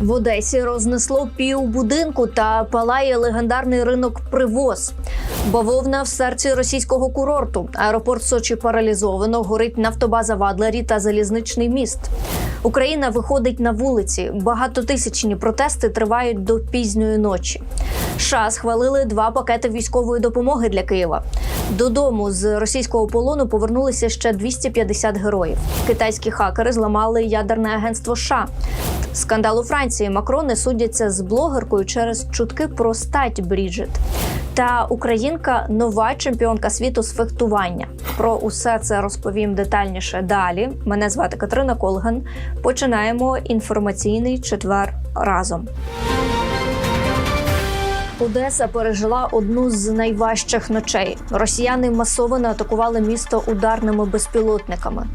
В Одесі рознесло пів будинку та палає легендарний ринок Привоз. Бавовна в серці російського курорту. Аеропорт Сочі паралізовано. Горить нафтобаза в Адлері та залізничний міст. Україна виходить на вулиці. Багатотисячні протести тривають до пізньої ночі. США схвалили два пакети військової допомоги для Києва. Додому з російського полону повернулися ще 250 героїв. Китайські хакери зламали ядерне агентство США. Скандал у Франції Макрони судяться з блогеркою через чутки про стать Бріджит. Та українка нова чемпіонка світу з фехтування. Про усе це розповім детальніше далі. Мене звати Катерина Колган. Починаємо інформаційний четвер разом. Одеса пережила одну з найважчих ночей. Росіяни масово атакували місто ударними безпілотниками.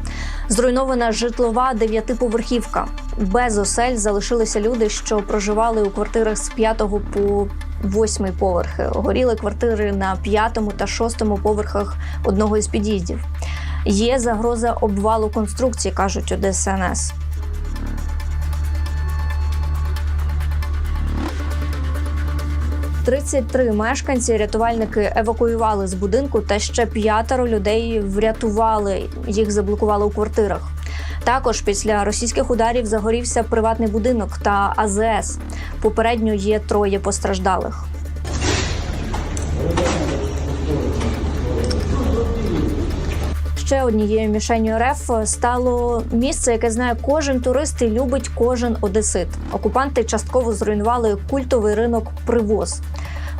Зруйнована житлова дев'ятиповерхівка. Без осель залишилися люди, що проживали у квартирах з п'ятого по восьмий поверхи. Горіли квартири на п'ятому та шостому поверхах одного із під'їздів. Є загроза обвалу конструкції, кажуть у. «33 мешканці рятувальники евакуювали з будинку, та ще п'ятеро людей врятували. Їх заблокували у квартирах. Також після російських ударів загорівся приватний будинок та АЗС. Попередньо є троє постраждалих. Ще однією мішенью РФ стало місце, яке знає кожен турист і любить кожен одесит. Окупанти частково зруйнували культовий ринок Привоз.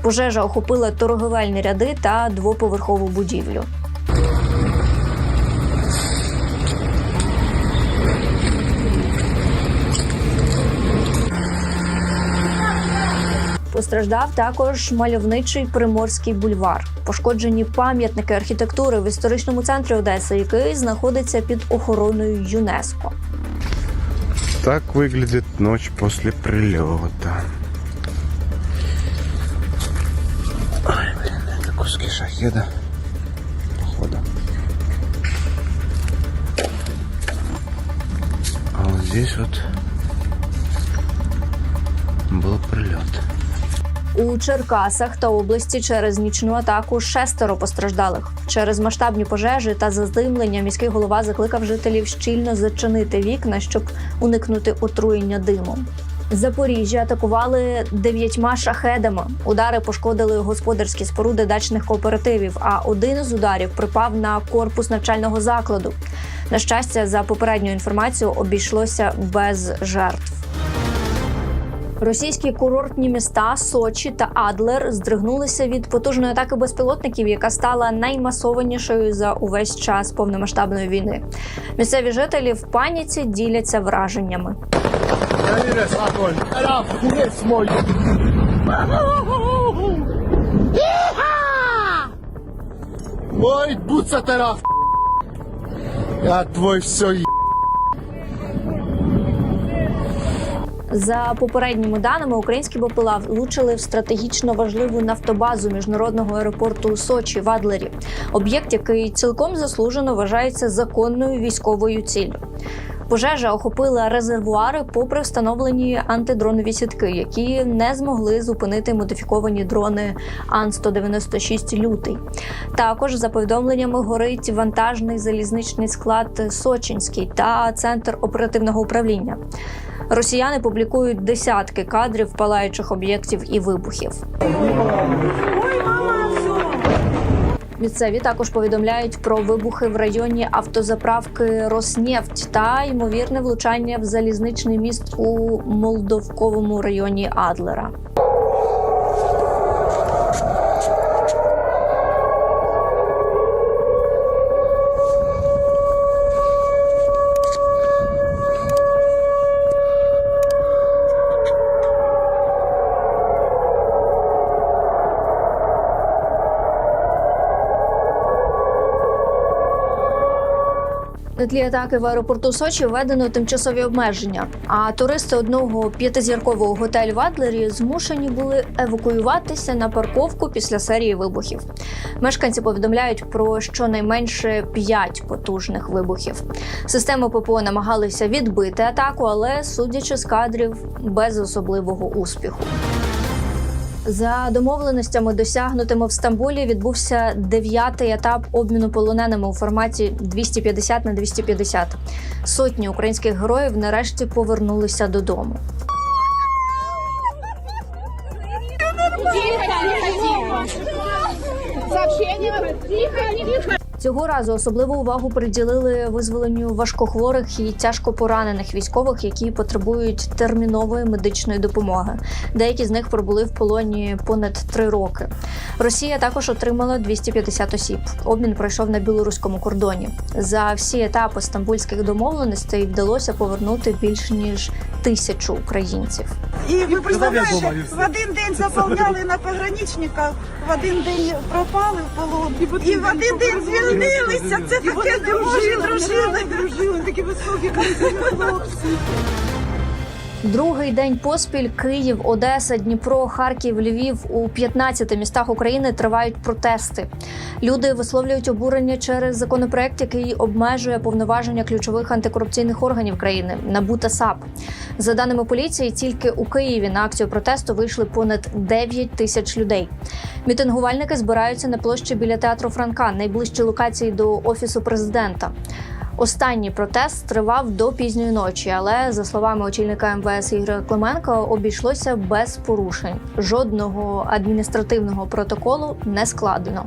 Пожежа охопила торговельні ряди та двоповерхову будівлю. Постраждав також мальовничий приморський бульвар, пошкоджені пам'ятники архітектури в історичному центрі Одеси, який знаходиться під охороною ЮНЕСКО. Так выглядит ночь после прилета. Ой, блин, это куски шахеда. Походу. А вот здесь вот был прилет. У Черкасах та області через нічну атаку шестеро постраждалих. Через масштабні пожежі та зазимлення міський голова закликав жителів щільно зачинити вікна, щоб уникнути отруєння димом. Запоріжжя атакували дев'ятьма шахедами. Удари пошкодили господарські споруди дачних кооперативів. А один з ударів припав на корпус навчального закладу. На щастя, за попередньою інформацією, обійшлося без жертв. Російські курортні міста Сочі та Адлер здригнулися від потужної атаки безпілотників, яка стала наймасованішою за увесь час повномасштабної війни. Місцеві жителі в паніці діляться враженнями. Ой, буца teraz. Ja твой все За попередніми даними, українські БПЛА влучили в стратегічно важливу нафтобазу міжнародного аеропорту Сочі в Адлері. Об'єкт, який цілком заслужено вважається законною військовою ціллю. Пожежа охопила резервуари попри встановлені антидронові сітки, які не змогли зупинити модифіковані дрони Ан-196 лютий. Також за повідомленнями горить вантажний залізничний склад Сочинський та центр оперативного управління. Росіяни публікують десятки кадрів палаючих об'єктів і вибухів. Місцеві також повідомляють про вибухи в районі автозаправки Роснефть та ймовірне влучання в залізничний міст у Молдовковому районі Адлера. На тлі атаки в аеропорту Сочі введено тимчасові обмеження. А туристи одного п'ятизіркового готелю в Адлері змушені були евакуюватися на парковку після серії вибухів. Мешканці повідомляють про щонайменше п'ять потужних вибухів. Системи ППО намагалися відбити атаку, але судячи з кадрів, без особливого успіху. За домовленостями, досягнутими в Стамбулі, відбувся дев'ятий етап обміну полоненими у форматі 250 на 250. Сотні українських героїв нарешті повернулися додому. Сообщение. Тихо, тихо. Цього разу особливу увагу приділили визволенню важкохворих і тяжко поранених військових, які потребують термінової медичної допомоги. Деякі з них пробули в полоні понад три роки. Росія також отримала 250 осіб. Обмін пройшов на білоруському кордоні. За всі етапи стамбульських домовленостей вдалося повернути більш ніж тисячу українців. І ви представляєте, в один день заповняли на пограничниках, в один день пропали в полон, і в один день звільнилися. Це таке не може дружили. Дружили, такі високі красиві хлопці. Другий день поспіль Київ, Одеса, Дніпро, Харків, Львів у 15 містах України тривають протести. Люди висловлюють обурення через законопроект, який обмежує повноваження ключових антикорупційних органів країни НАБУ та САП. За даними поліції, тільки у Києві на акцію протесту вийшли понад 9 тисяч людей. Мітингувальники збираються на площі біля театру Франка, найближчій локації до офісу президента. Останній протест тривав до пізньої ночі, але за словами очільника МВС Ігоря Клименка, обійшлося без порушень. Жодного адміністративного протоколу не складено.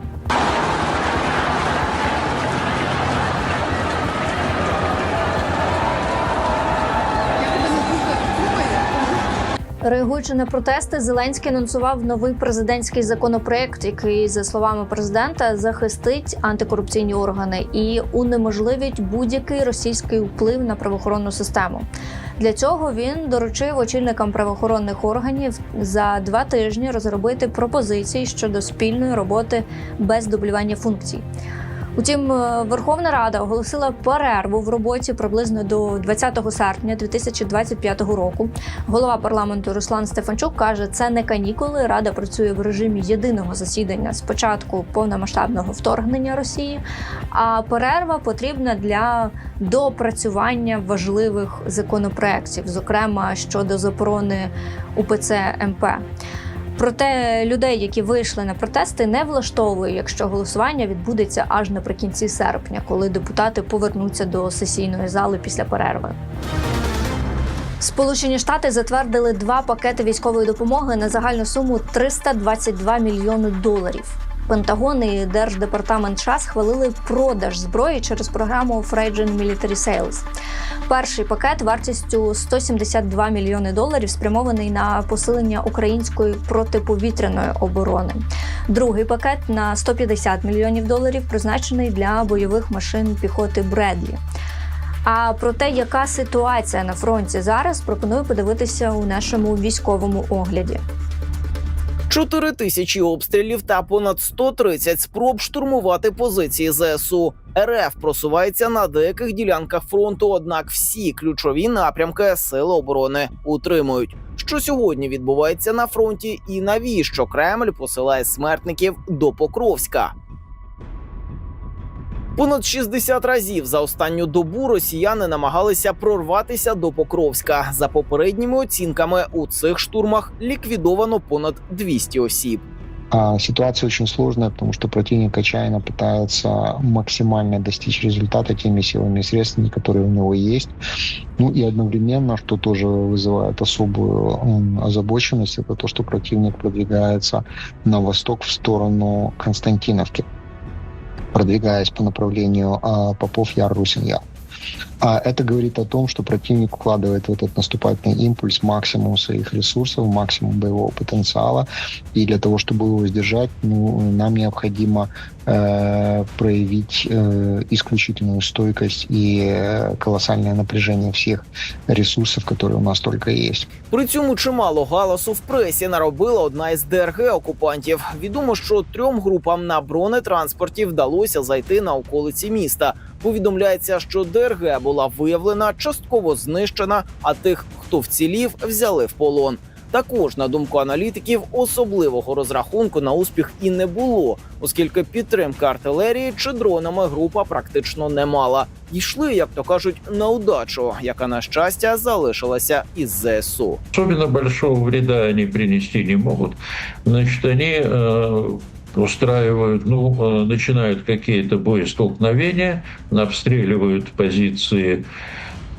Реагуючи на протести, Зеленський анонсував новий президентський законопроект, який, за словами президента, захистить антикорупційні органи і унеможливить будь-який російський вплив на правоохоронну систему. Для цього він доручив очільникам правоохоронних органів за два тижні розробити пропозиції щодо спільної роботи без дублювання функцій. Утім, е, Верховна Рада оголосила перерву в роботі приблизно до 20 серпня 2025 року. Голова парламенту Руслан Стефанчук каже, це не канікули. Рада працює в режимі єдиного засідання з початку повномасштабного вторгнення Росії. А перерва потрібна для допрацювання важливих законопроєктів, зокрема щодо заборони УПЦ МП. Проте людей, які вийшли на протести, не влаштовує, якщо голосування відбудеться аж наприкінці серпня, коли депутати повернуться до сесійної зали після перерви. Сполучені Штати затвердили два пакети військової допомоги на загальну суму 322 мільйони доларів. Пентагон і Держдепартамент США схвалили продаж зброї через програму Fragile Military Sales. Перший пакет вартістю 172 мільйони доларів спрямований на посилення української протиповітряної оборони. Другий пакет на 150 мільйонів доларів призначений для бойових машин піхоти Бредлі. А про те, яка ситуація на фронті зараз, пропоную подивитися у нашому військовому огляді. Чотири тисячі обстрілів та понад 130 спроб штурмувати позиції ЗСУ. РФ просувається на деяких ділянках фронту. Однак всі ключові напрямки сили оборони утримують. Що сьогодні відбувається на фронті, і навіщо Кремль посилає смертників до Покровська? Понад 60 разів за останню добу росіяни намагалися прорватися до Покровська. За попередніми оцінками у цих штурмах ліквідовано понад 200 осіб. А ситуация очень сложная, потому что противник отчаянно пытается максимально достичь результата теми силами и средствами, которые у него есть. Ну и одновременно, что тоже вызывает особую м, озабоченность, это то, что противник продвигается на восток в сторону Константиновки, продвигаясь по направлению а, Попов-Яр-Русин-Яр. А это говорит о том, что противник вкладывает в этот наступательный импульс максимум своих ресурсов, максимум боевого потенциала. И для того, чтобы его сдержать, ну, нам необходимо э, проявить э, исключительную стойкость и э, колоссальное напряжение всех ресурсов, которые у нас только есть. При цьому чимало галасу в пресі наробила одна із ДРГ окупантів. Відомо, що трьом групам на бронетранспорті вдалося зайти на околиці міста. Повідомляється, що ДРГ була виявлена, частково знищена, а тих, хто вцілів, взяли в полон. Також, на думку аналітиків, особливого розрахунку на успіх і не було, оскільки підтримки артилерії чи дронами група практично не мала. Йшли, як то кажуть, на удачу, яка на щастя залишилася із ЗСУ. Особенно большого вреда они принести не могут. Значит, они э, устраивают, ну, э, начинают какие-то боестолкновения, обстреливают позиции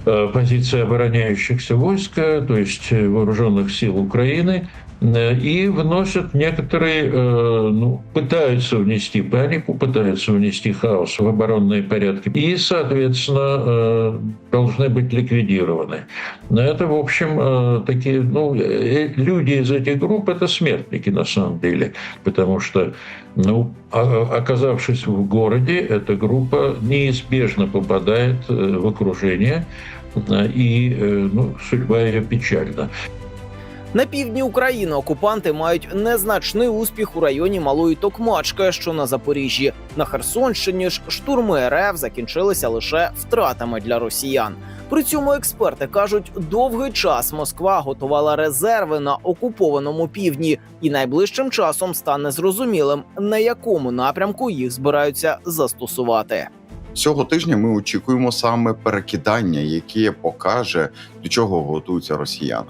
э, позиции обороняющихся войск, э, то есть э, вооруженных сил Украины, э, и вносят некоторые, э, ну, пытаются внести панику, пытаются внести хаос в оборонные порядки, и, соответственно, э, должны быть ликвидированы. Но это, в общем, э, такие, ну, э, люди из этих групп это смертники на самом деле, потому что, ну, а- оказавшись в городе, эта группа неизбежно попадает э, в окружение, э, и э, ну, судьба ее печальна. На півдні України окупанти мають незначний успіх у районі Малої Токмачки, що на Запоріжжі. На Херсонщині ж штурми РФ закінчилися лише втратами для росіян. При цьому експерти кажуть, довгий час Москва готувала резерви на окупованому півдні, і найближчим часом стане зрозумілим, на якому напрямку їх збираються застосувати. Цього тижня ми очікуємо саме перекидання, яке покаже, до чого готуються росіяни.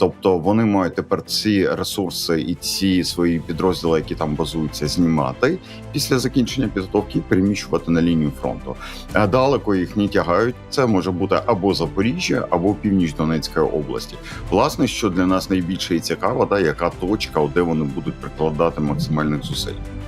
Тобто вони мають тепер ці ресурси і ці свої підрозділи, які там базуються, знімати після закінчення підготовки, і переміщувати на лінію фронту. Далеко їх не тягають. Це може бути або Запоріжжя, або північ Донецької області. Власне, що для нас найбільше і цікаво, да, яка точка, де вони будуть прикладати максимальних зусиль.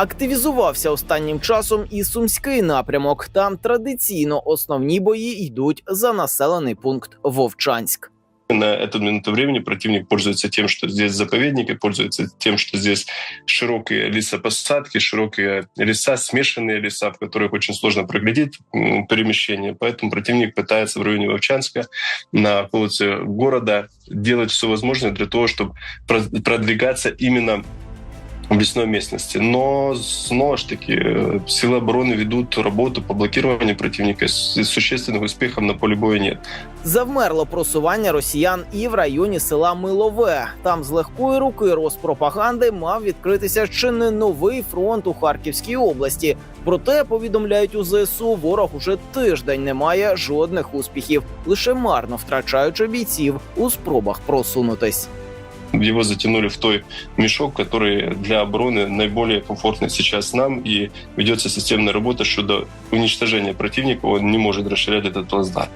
Активізувався останнім часом і сумський напрямок. Там традиційно основні бої йдуть за населений пункт Вовчанськ. На эту минуту времени противник пользуется тем, что здесь заповедники, пользуется тем, что здесь широкие лесопосадки, широкие леса, смешанные леса, в которых очень сложно проглядеть м, перемещение. Поэтому противник пытается в районе Вовчанска, на околице города, делать все возможное для того, чтобы про- продвигаться именно в лесной местности. Но снова ж таки э, силы обороны ведут работу по блокированию противника. С- Существенных успехов на поле боя нет. Завмерло просування росіян і в районі села Милове. Там з легкої руки Роспропаганди мав відкритися чи не новий фронт у Харківській області. Проте повідомляють у ЗСУ, ворог уже тиждень не має жодних успіхів, лише марно втрачаючи бійців у спробах просунутись. Его затянули в той мешок, который для обороны наиболее комфортный сейчас нам, и ведется системная работа щодо уничтожения противника, он не может расширять этот плацдарм.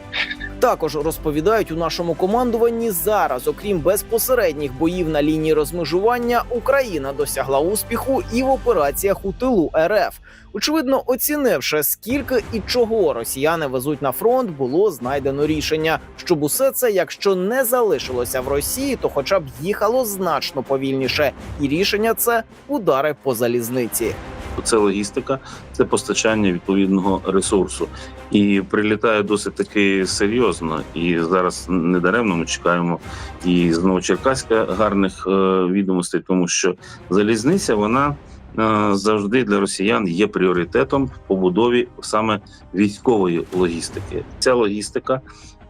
Також розповідають у нашому командуванні зараз, окрім безпосередніх боїв на лінії розмежування, Україна досягла успіху і в операціях у тилу РФ. Очевидно, оцінивши скільки і чого росіяни везуть на фронт, було знайдено рішення, щоб усе це, якщо не залишилося в Росії, то хоча б їхало значно повільніше. І рішення це удари по залізниці. Це логістика, це постачання відповідного ресурсу. І прилітає досить таки серйозно. І зараз недаремно ми чекаємо і з Новочеркаська гарних е, відомостей, тому що залізниця вона. е, Завжди для росіян є пріоритетом в побудові саме військової логістики. Ця логістика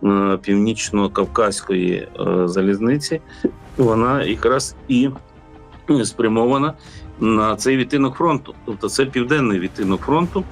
е, північно-кавказької залізниці, вона якраз і спрямована на цей відтинок фронту. Тобто це південний відтинок фронту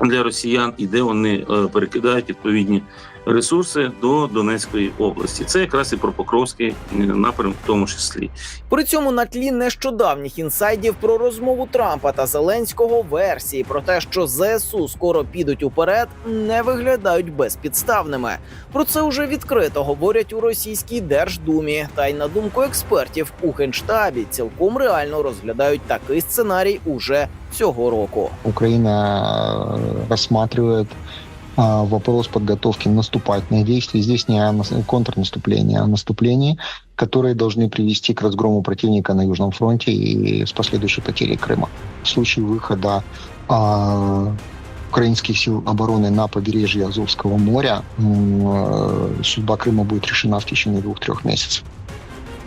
для росіян, і де вони е, перекидають відповідні ресурси до Донецької області. Це якраз і про Покровський е, напрям, в тому числі. При цьому на тлі нещодавніх інсайдів про розмову Трампа та Зеленського версії про те, що ЗСУ скоро підуть уперед, не виглядають безпідставними. Про це уже відкрито говорять у російській держдумі. Та й на думку експертів у генштабі цілком реально розглядають такий сценарій уже цього року. Украина э, рассматривает а, вопрос подготовки наступательных действий. Здесь не о нас- контрнаступлении, а о наступлении, которые должны привести к разгрому противника на Южном фронте и с последующей потерей Крыма. В случае выхода а, украинских сил обороны на побережье Азовского моря м, э, судьба Крыма будет решена в течение двух-трех месяцев.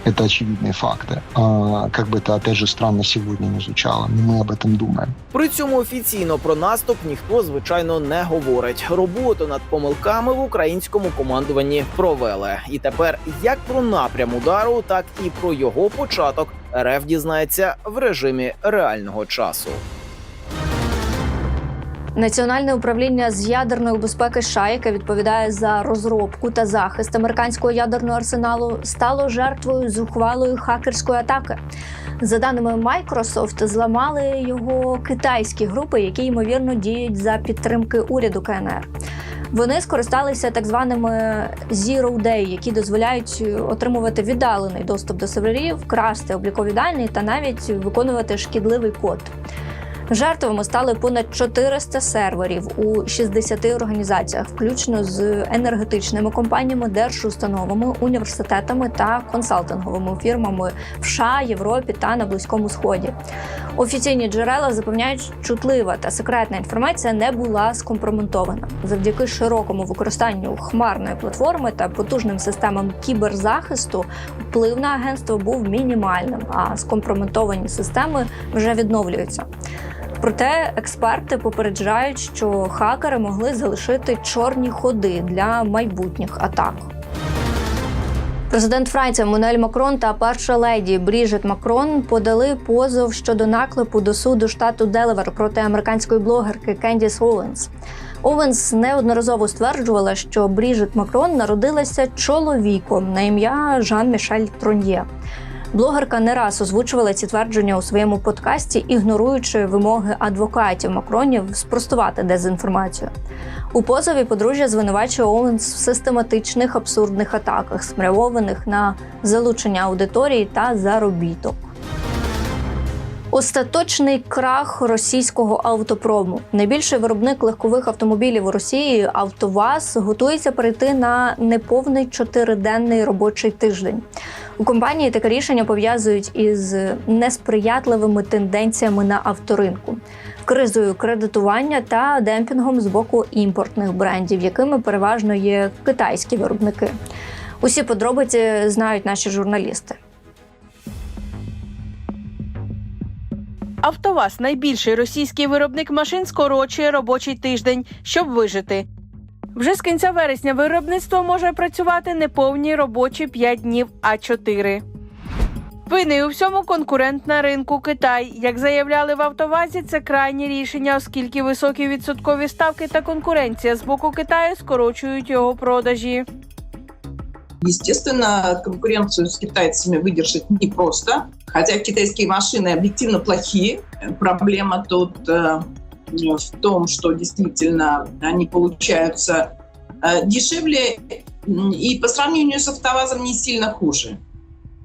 Это очевидные факты. А, как бы это, опять же, странно сегодня не звучало, но мы об этом думаем. При цьому офіційно про наступ ніхто звичайно не говорить. Роботу над помилками в українському командуванні провели. І тепер як про напрям удару, так і про його початок РФ дізнається в режимі реального часу. Національне управління з ядерної безпеки США, яке відповідає за розробку та захист американського ядерного арсеналу, стало жертвою зухвалої хакерської атаки. За даними Microsoft, зламали його китайські групи, які ймовірно діють за підтримки уряду КНР. Вони скористалися так званими Zero Day, які дозволяють отримувати віддалений доступ до серверів, красти облікові дані та навіть виконувати шкідливий код. Жертвами стали понад 400 серверів у 60 організаціях, включно з енергетичними компаніями, держустановами, університетами та консалтинговими фірмами в США, Європі та на Близькому Сході. Офіційні джерела запевняють, чутлива та секретна інформація не була скомпрометована завдяки широкому використанню хмарної платформи та потужним системам кіберзахисту. Вплив на агентство був мінімальним, а скомпрометовані системи вже відновлюються. Проте експерти попереджають, що хакери могли залишити чорні ходи для майбутніх атак. Президент Франції Еммануель Макрон та перша леді Бріжет Макрон подали позов щодо наклепу до суду штату Делавер проти американської блогерки Кендіс Оуенс. Оуенс неодноразово стверджувала, що Бріжет Макрон народилася чоловіком на ім'я Жан-Мішель Троньє. Блогерка не раз озвучувала ці твердження у своєму подкасті, ігноруючи вимоги адвокатів Макронів спростувати дезінформацію. У позові подружжя звинувачує Оуенс в систематичних абсурдних атаках, спрямованих на залучення аудиторії та заробіток. Остаточний крах російського автопрому. Найбільший виробник легкових автомобілів у Росії АвтоВАЗ готується перейти на неповний чотириденний робочий тиждень. У компанії таке рішення пов'язують із несприятливими тенденціями на авторинку, кризою кредитування та демпінгом з боку імпортних брендів, якими переважно є китайські виробники. Усі подробиці знають наші журналісти. АвтоВАЗ – найбільший російський виробник машин, скорочує робочий тиждень, щоб вижити. Вже з кінця вересня виробництво може працювати не повні робочі 5 днів, а 4. Винний у всьому конкурент на ринку Китай. Як заявляли в Автовазі, це крайнє рішення, оскільки високі відсоткові ставки та конкуренція з боку Китаю скорочують його продажі. Естественно, конкуренцию с китайцами выдержать непросто, хотя китайские машины объективно плохие. Проблема тут э, в том, что действительно они получаются э, дешевле и по сравнению с АвтоВАЗом не сильно хуже.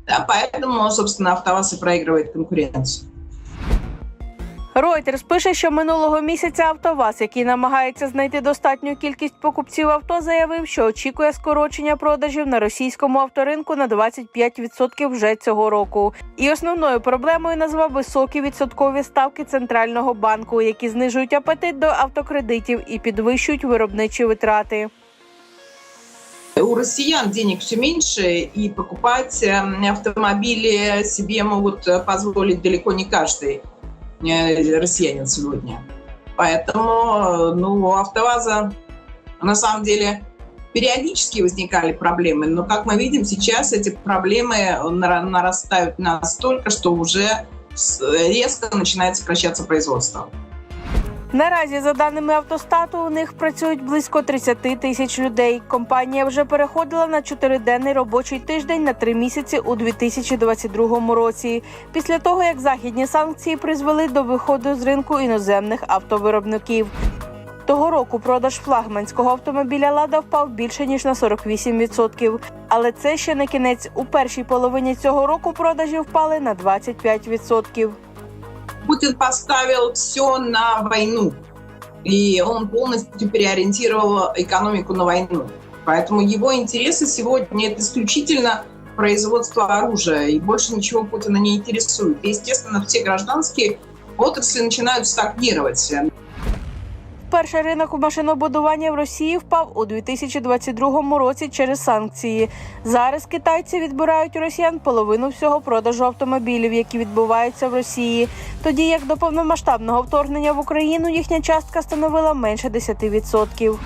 Да, поэтому, собственно, АвтоВАЗ и проигрывает конкуренцию. Reuters пише, що минулого місяця АвтоВАЗ, який намагається знайти достатню кількість покупців авто, заявив, що очікує скорочення продажів на російському авторинку на 25% вже цього року. І основною проблемою назвав високі відсоткові ставки центрального банку, які знижують апетит до автокредитів і підвищують виробничі витрати. У россиян денег все меньше, и покупать э, автомобили себе могут э, позволить далеко не каждый э, Россиянин сегодня. Поэтому э, ну, у АвтоВАЗа на самом деле периодически возникали проблемы, но, как мы видим, сейчас эти проблемы нара- нарастают настолько, что уже резко начинает сокращаться производство. Наразі, за даними автостату, у них працюють близько 30 тисяч людей. Компанія вже переходила на чотириденний робочий тиждень на три місяці у 2022 році. Після того як західні санкції призвели до виходу з ринку іноземних автовиробників. Того року продаж флагманського автомобіля Лада впав більше ніж на 48%. Але це ще не кінець. У першій половині цього року продажі впали на 25%. Путин поставил все на войну, и он полностью переориентировал экономику на войну. Поэтому его интересы сегодня это исключительно производство оружия, и больше ничего Путина не интересует. И, естественно, все гражданские отрасли начинают стагнировать. Вперше ринок машинобудування в Росії впав у 2022 році через санкції. Зараз китайці відбирають у росіян половину всього продажу автомобілів, які відбуваються в Росії. Тоді як до повномасштабного вторгнення в Україну їхня частка становила менше 10%.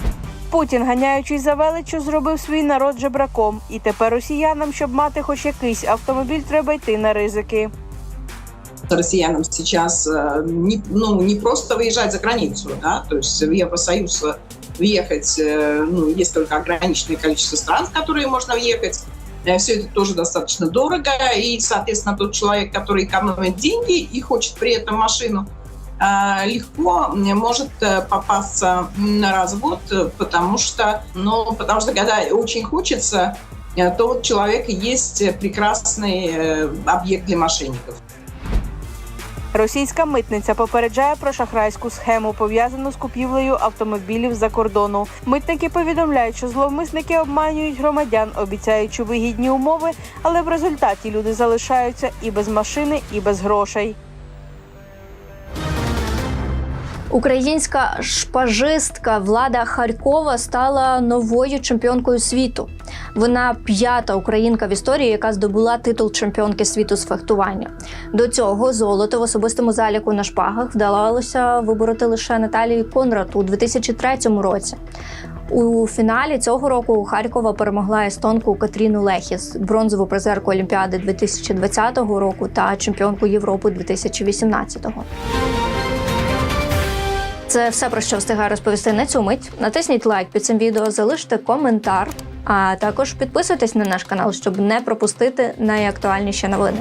Путін, ганяючись за величчю, зробив свій народ жебраком, і тепер росіянам, щоб мати хоч якийсь автомобіль, треба йти на ризики. Россиянам сейчас э, не, ну, не просто выезжать за границу, да, то есть в Евросоюз въехать, э, ну, есть только ограниченное количество стран, в которые можно въехать. Все это тоже достаточно дорого, и, соответственно, тот человек, который экономит деньги и хочет при этом машину, э, легко может э, попасться на развод, э, потому что, ну, потому что когда очень хочется, э, то вот человек и есть прекрасный э, объект для мошенников. Російська митниця попереджає про шахрайську схему, пов'язану з купівлею автомобілів за кордону. Митники повідомляють, що зловмисники обманюють громадян, обіцяючи вигідні умови, але в результаті люди залишаються і без машини, і без грошей. Українська шпажистка Влада Харькова стала новою чемпіонкою світу. Вона п'ята українка в історії, яка здобула титул чемпіонки світу з фехтування. До цього золото в особистому заліку на шпагах вдавалося вибороти лише Наталії Конрад у 2003 році. У фіналі цього року Харкова перемогла естонку Катріну Лехіс, бронзову призерку Олімпіади 2020 року та чемпіонку Європи 2018 це все про що встигаю розповісти на цю мить. Натисніть лайк під цим відео, залиште коментар, а також підписуйтесь на наш канал, щоб не пропустити найактуальніші новини.